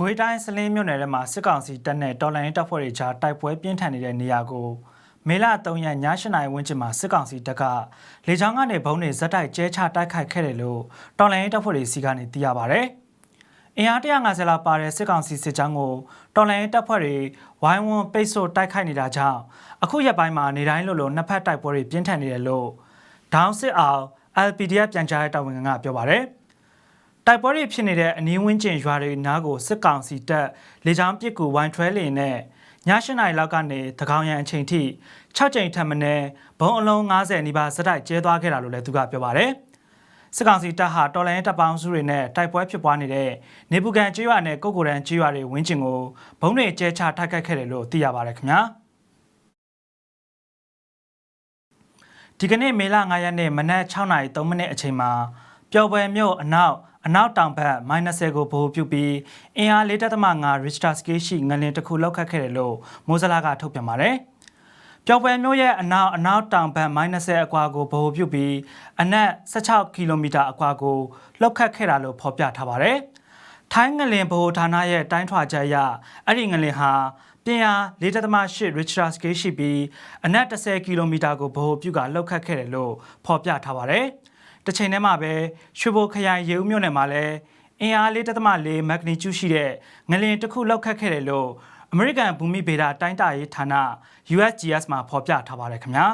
ကွေးတိုင်းစလင်းမြို့နယ်ထဲမှာစစ်ကောင်စီတပ်နဲ့တော်လိုင်းတပ်ဖွဲ့တွေကြားတိုက်ပွဲပြင်းထန်နေတဲ့နေရာကိုမေလ3ရက်ည8နာရီဝန်းကျင်မှာစစ်ကောင်စီတပ်ကလေကြောင်းကနေဘုံတွေဇက်တိုက်ကျဲချတိုက်ခိုက်ခဲ့တယ်လို့တော်လိုင်းတပ်ဖွဲ့တွေစီကနေသိရပါဗျ။အင်အား150လောက်ပါတဲ့စစ်ကောင်စီစစ်ကြောင်းကိုတော်လိုင်းတပ်ဖွဲ့တွေဝိုင်းဝန်းပိတ်ဆို့တိုက်ခိုက်နေတာကြောင့်အခုရက်ပိုင်းမှာနေတိုင်းလိုလိုနှစ်ဖက်တိုက်ပွဲတွေပြင်းထန်နေတယ်လို့ဒေါင်းစစ်အောင် LPDF ပြန်ကြားရေးတာဝန်ခံကပြောပါဗျ။ တိုက်ပွဲတွေဖြစ်နေတဲ့အနီးဝန်းကျင်ရွာတွေနားကိုစစ်ကောင်စီတပ်လေကြောင်းပစ်ကူဝိုင်းထွဲလင်းနဲ့ည၈နာရီလောက်ကနေသကောင်ရန်အချိန်ထိ6ကြိမ်ထပ်မံဘုံအလုံး90နီးပါးစတိုက်ကျဲသွားခဲ့တာလို့လည်းသူကပြောပါတယ်။စစ်ကောင်စီတပ်ဟာတော်လိုင်းတပ်ပေါင်းစုတွေနဲ့တိုက်ပွဲဖြစ်ပွားနေတဲ့နေပူကန်ကျွော်နဲ့ကုတ်ကိုရန်ကျွော်တွေဝင်းကျင်ကိုဘုံတွေကျဲချတိုက်ခိုက်ခဲ့တယ်လို့သိရပါတယ်ခင်ဗျာ။ဒီကနေ့မေလ9ရက်နေ့မနက်6:03မိနစ်အချိန်မှာပျော်ပွဲမြို့အနောက် အနောက်တောင်ဘက် -30 ကိုဗဟိုပြုပြီးအင်အား4.5 Richter scale ရှိငလင်တစ်ခုလောက်ခတ်ခဲ့တယ်လို့မိုးစလာကထုတ်ပြန်ပါတယ်။ပျော်ပွဲမျိုးရဲ့အနောက်အနောက်တောင်ဘက် -30 အကွာကိုဗဟိုပြုပြီးအနက်16ကီလိုမီတာအကွာကိုလောက်ခတ်ခဲ့တာလို့ဖော်ပြထားပါတယ်။ထိုင်းငလင်ဗဟိုဌာနရဲ့တိုင်းထွာချက်အရအဲ့ဒီငလင်ဟာပြင်အား4.8 Richter scale ရှိပြီးအနက်10ကီလိုမီတာကိုဗဟိုပြုကလောက်ခတ်ခဲ့တယ်လို့ဖော်ပြထားပါတယ်။ တစ်ချိန်တည်းမှာပဲရွှေဘိုခရိုင်ရေဦးမြို့နယ်မှာလည်းအင်အား4.4မက်ဂနီကျူရှိတဲ့ငလင်တစ်ခုလောက်ခတ်ခဲ့တယ်လို့အမေရိကန်ဘူမိဗေဒတိုင်းတာရေးဌာန USGS မှာဖော်ပြထားပါတယ်ခင်ဗျာ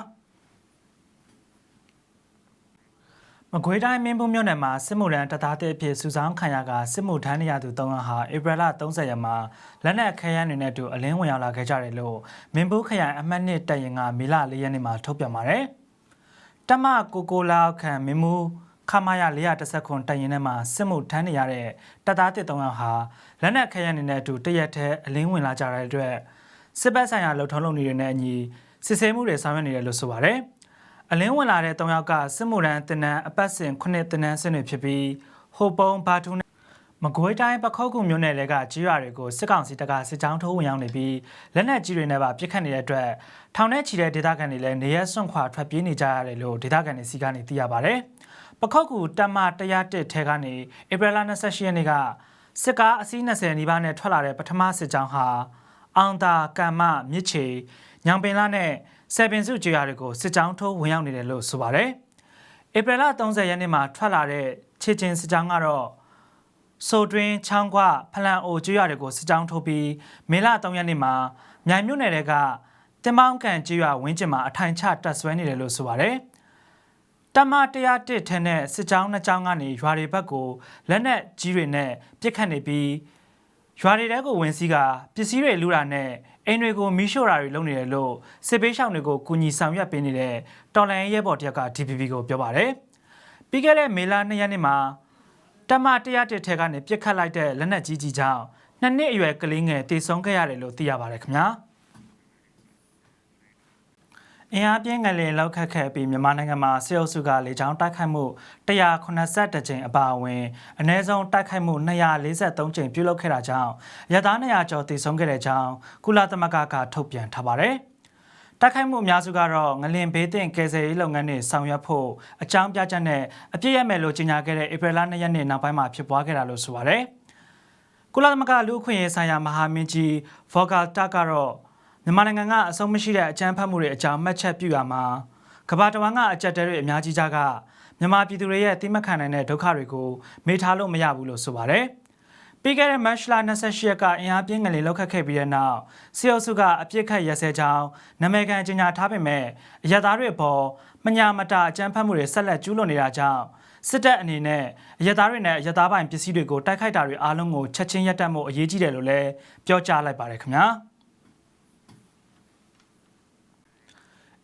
မကွေးတိုင်းမင်းဘူးမြို့နယ်မှာစစ်မှုရန်တပ်သားတဲ့အဖြစ်စုဆောင်းခံရကစစ်မှုထမ်းနေရသူ၃ယောက်ဟာဧပြီလ30ရက်မှာလက်နက်ခဲယမ်းတွေနဲ့အတူအလင်းဝင်ရောက်လာခဲ့ကြတယ်လို့မင်းဘူးခရိုင်အမှတ်2တပ်ရင်ကမေလ၄ရက်နေ့မှာထုတ်ပြန်ပါတယ်။ တမကိုကိုလာခန့်မင်းမူခမာရ410ခွန်တိုင်ရင်ထဲမှာစစ်မှုထမ်းနေရတဲ့တပ်သားတစ်၃ယောက်ဟာလက်နက်ခဲယမ်းနေတဲ့အတူတရက်တည်းအလင်းဝင်လာကြတဲ့အတွက်စစ်ဘက်ဆိုင်ရာလှုပ်ထုံးလုပ်နေတဲ့အညီစစ်ဆေးမှုတွေဆောင်ရွက်နေတယ်လို့ဆိုပါတယ်။အလင်းဝင်လာတဲ့၃ယောက်ကစစ်မှုရန်တင်နန်းအပတ်စဉ်9တင်နန်းစင်တွေဖြစ်ပြီးဟိုပုံဘာထူ မကွေးတိုင်းပခောက်ကူမြို့နယ်တွေကကြီးရွာတွေကိုစစ်ကောင်စီတပ်ကစစ်ကြောင်းထိုးဝင်ရောက်နေပြီးလက်နက်ကြီးတွေနဲ့ပါပစ်ခတ်နေတဲ့အတွက်ထောင်ထဲချီတဲ့ဒေသခံတွေလည်းနေရဲစွန့်ခွာထွက်ပြေးနေကြရတယ်လို့ဒေသခံတွေစီကနေသိရပါဗျ။ပခောက်ကူတပ်မ101ထဲကနေဧပြီလ28ရက်နေ့ကစစ်ကားအစီး20နီးပါးနဲ့ထွက်လာတဲ့ပထမစစ်ကြောင်းဟာအောင်တာကမ္မမြစ်ချေညောင်ပင်လာနဲ့ဆယ်ပင်စုကျေးရွာတွေကိုစစ်ကြောင်းထိုးဝင်ရောက်နေတယ်လို့ဆိုပါတယ်။ဧပြီလ30ရက်နေ့မှာထွက်လာတဲ့ခြေချင်းစစ်ကြောင်းကတော့ ဆိုတွင်းချောင်းခွဖလန်အိုကျွရတွေကိုစစ်ကြောင်းထုတ်ပြီးမေလ3ရက်နေ့မှာမြိုင်မြို့နယ်တွေကတင်မောင်းကန်ကျွရဝင်းကျင်မှာအထိုင်ချတက်ဆွဲနေတယ်လို့ဆိုပါတယ်။တမ101ထဲနဲ့စစ်ကြောင်းနှစ်ကြောင်းကနေရွာတွေဘက်ကိုလက်နက်ကြီးတွေနဲ့ပစ်ခတ်နေပြီးရွာတွေတဲကိုဝင်စီးကပစ္စည်းတွေလူတာနဲ့အိမ်တွေကိုမီးရှို့တာတွေလုပ်နေတယ်လို့စစ်ပေးရှောင်တွေကိုကူညီဆောင်ရွက်ပေးနေတဲ့တော်လန်ရဲဘော်တယောက်က DPP ကိုပြောပါတယ်။ပြီးခဲ့တဲ့မေလ2ရက်နေ့မှာ တမ101ထဲကနေပြစ်ခတ်လိုက်တဲ့လက်နက်ကြီးကြီးကြောင့်နှစ်နှစ်အရွယ်ကလေးငယ်တေဆုံးခဲ့ရတယ်လို့သိရပါတယ်ခင်ဗျာအင်အားပြင်းငလင်လောက်ခတ်ခဲ့ပြီးမြန်မာနိုင်ငံမှာစစ်အုပ်စုကလေကြောင်းတိုက်ခိုက်မှု182ကြိမ်အပါအဝင်အ ਨੇ ဆုံးတိုက်ခိုက်မှု243ကြိမ်ပြုလုပ်ခဲ့တာကြောင့်ရသား200ကျော်တေဆုံးခဲ့တဲ့ကြောင်းကုလသမဂ္ဂကထုတ်ပြန်ထားပါတယ်။ တိုက်ခိုက်မှုအများစုကတော့ငလင်ဘေးတင်ကယ်ဆယ်ရေးလုပ်ငန်းတွေဆောင်ရွက်ဖို့အကြောင်းပြချက်နဲ့အပြည့်ရမယ်လို့ကြေညာခဲ့တဲ့ဧပြီလ2ရက်နေ့နောက်ပိုင်းမှာဖြစ်ပွားခဲ့တာလို့ဆိုပါတယ်။ကုလသမဂ္ဂလူ့အခွင့်အရေးဆိုင်ရာမဟာမင်းကြီးဗော်ဂါတာကတော့မြန်မာနိုင်ငံကအဆုံးမရှိတဲ့အကြမ်းဖက်မှုတွေအကြောင်းမှတ်ချက်ပြုရမှာကမ္ဘာတဝန်းကအကြက်တဲတွေအများကြီးကြကမြန်မာပြည်သူတွေရဲ့တိမခံနိုင်တဲ့ဒုက္ခတွေကိုမေ့ထားလို့မရဘူးလို့ဆိုပါတယ်။ ပြီးခဲ့တဲ့မတ်လ28ရက်ကအင်အားပြင်းငလျင်လောက်ခတ်ခဲ့ပြီးတဲ့နောက်စီအိုစုကအပြစ်ခတ်ရက်စဲကြောင်းနာမည်ခံကြေညာထားပေမဲ့အရသားတွေပေါ်မညာမတာအကြမ်းဖက်မှုတွေဆက်လက်ကျူးလွန်နေတာကြောင့်စစ်တပ်အနေနဲ့အရသားတွေနဲ့အရသားပိုင်ပစ္စည်းတွေကိုတိုက်ခိုက်တာတွေအားလုံးကိုချက်ချင်းရပ်တန့်ဖို့အရေးကြီးတယ်လို့လည်းပြောကြားလိုက်ပါတယ်ခင်ဗျာ။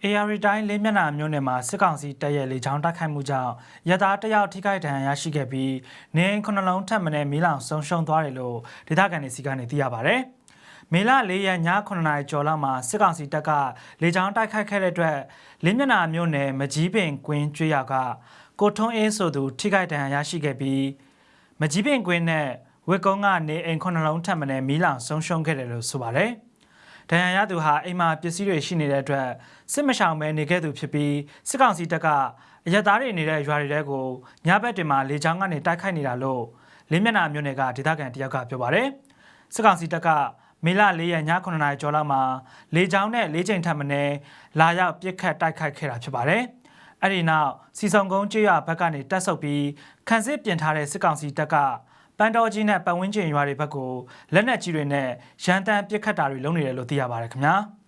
AR တိုင်းလေးမျက်နှာမြို့နယ်မှာစစ်ကောင်စီတပ်ရဲ့လေကြောင်းတိုက်ခိုက်မှုကြောင့်ရသားတယောက်ထိခိုက်ဒဏ်ရာရရှိခဲ့ပြီးနေအိမ်ခုနှလုံးထပ်မံမီးလောင်ဆုံးရှုံးသွားတယ်လို့ဒေသခံတွေစီကနေသိရပါဗျ။မေလ၄ရက်ည9နာရီကျော်လောက်မှာစစ်ကောင်စီတပ်ကလေကြောင်းတိုက်ခိုက်ခဲ့တဲ့အတွက်လေးမျက်နှာမြို့နယ်မကြီးပင်ကွင်းကျွေးရကကိုထွန်းအေးဆိုသူထိခိုက်ဒဏ်ရာရရှိခဲ့ပြီးမကြီးပင်ကွင်းနဲ့ဝက်ကုန်းကနေအိမ်ခုနှလုံးထပ်မံမီးလောင်ဆုံးရှုံးခဲ့တယ်လို့ဆိုပါတယ်။ ဒဏ်ရာရသူဟာအိမ်မှာပစ္စည်းတွေရှိနေတဲ့အတွက်စစ်မရှောင်ပဲနေခဲ့သူဖြစ်ပြီးစစ်ကောင်စီတပ်ကအရက်သားတွေနေတဲ့ရွာတွေတဲကိုညဘက်တင်မှာလေကြောင်းကနေတိုက်ခိုက်နေတာလို့လင်းမျက်နှာမြို့နယ်ကဒေသခံတယောက်ကပြောပါတယ်စစ်ကောင်စီတပ်ကမေလ၄ရက်ည9:00နာရီကျော်လောက်မှာလေကြောင်းနဲ့၄ချိန်ထပ်မံလာရောက်ပစ်ခတ်တိုက်ခိုက်ခဲ့တာဖြစ်ပါတယ်။အဲ့ဒီနောက်စီဆောင်ကုန်းကျွရဘက်ကနေတက်ဆုပ်ပြီးခန်းစစ်ပြင်ထားတဲ့စစ်ကောင်စီတပ်က ပန်းတော်ကြီးနဲ့ပတ်ဝန်းကျင်ရွာတွေဘက်ကိုလက်နက်ကြီးတွေနဲ့ရန်တမ်းပစ်ခတ်တာတွေလုပ်နေတယ်လို့သိရပါတယ်ခင်ဗျာ။